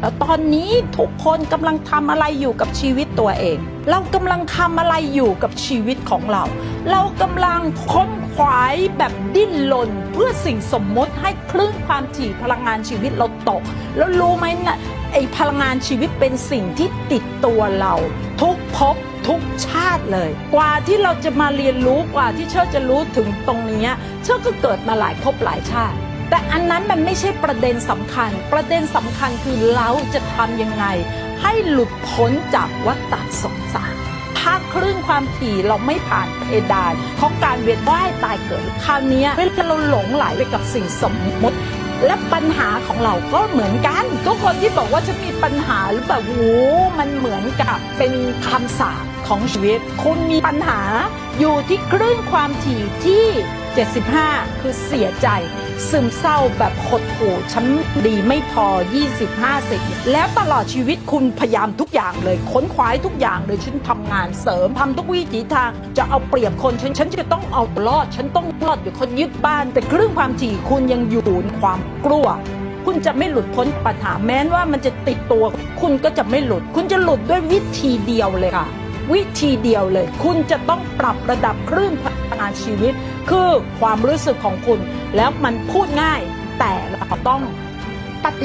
แล้วตอนนี้ทุกคนกำลังทำอะไรอยู่กับชีวิตตัวเอง เรากำลังทำอะไรอยู่กับชีวิตของเรา เรากำลังค้นขวายแบบดิ้นรนเพื่อสิ่งสมมุติให้คลื่นความถี่พลังงานชีวิตเราตก แล้วรู้ไหมนะไอพลังงานชีวิตเป็นสิ่งที่ติดตัวเรา ทุกภพทุกชาติเลย กว่าที่เราจะมาเรียนรู้กว่าที่เชื่อจะรู้ถึงตรงนี้เชื่อก็เกิดมาหลายภพหลายชาติ แต่อันนั้นมันไม่ใช่ประเด็นสำคัญ ประเด็นสำคัญคือเราจะทำยังไง ให้หลุดพ้นจากวัฏสงสารถ้าคลื่นความถี่เราไม่ผ่านเพดานของการเวียนว่ายตายเกิดคราวนี้เวลาเราหลงไหลไปกับสิ่งสมมติ และปัญหาของเราก็เหมือนกัน ทุกคนที่บอกว่าฉันมีปัญหาหรือแบบโอ้มันเหมือนกับเป็นคำสาปของชีวิตคุณมีปัญหาอยู่ที่คลื่นความถี่ที่ 75 คือเสียใจ ซึมเศร้าแบบหดหู่ฉันดีไม่พอ20 50แล้วตลอดชีวิตคุณพยายามทุกอย่างเลย ค้นคว้าทุกอย่างเลยฉันทำงานเสริมทำทุกวิถีทาง จะเอาเปรียบคนฉันฉันจะต้องเอารอด ฉันต้องรอดอยู่คนยึดบ้าน แต่คลื่นความถี่คุณยังอยู่ในความกลัวคุณจะไม่หลุดพ้นปัญหาแม้ว่ามันจะติดตัว คุณก็จะไม่หลุด คุณจะหลุดด้วยวิธีเดียวเลยค่ะ วิธีเดียวเลย คุณจะต้องปรับระดับคลื่นพลังงานชีวิต คือความรู้สึกของคุณแล้วมันพูดง่ายแต่เราต้องปฏิ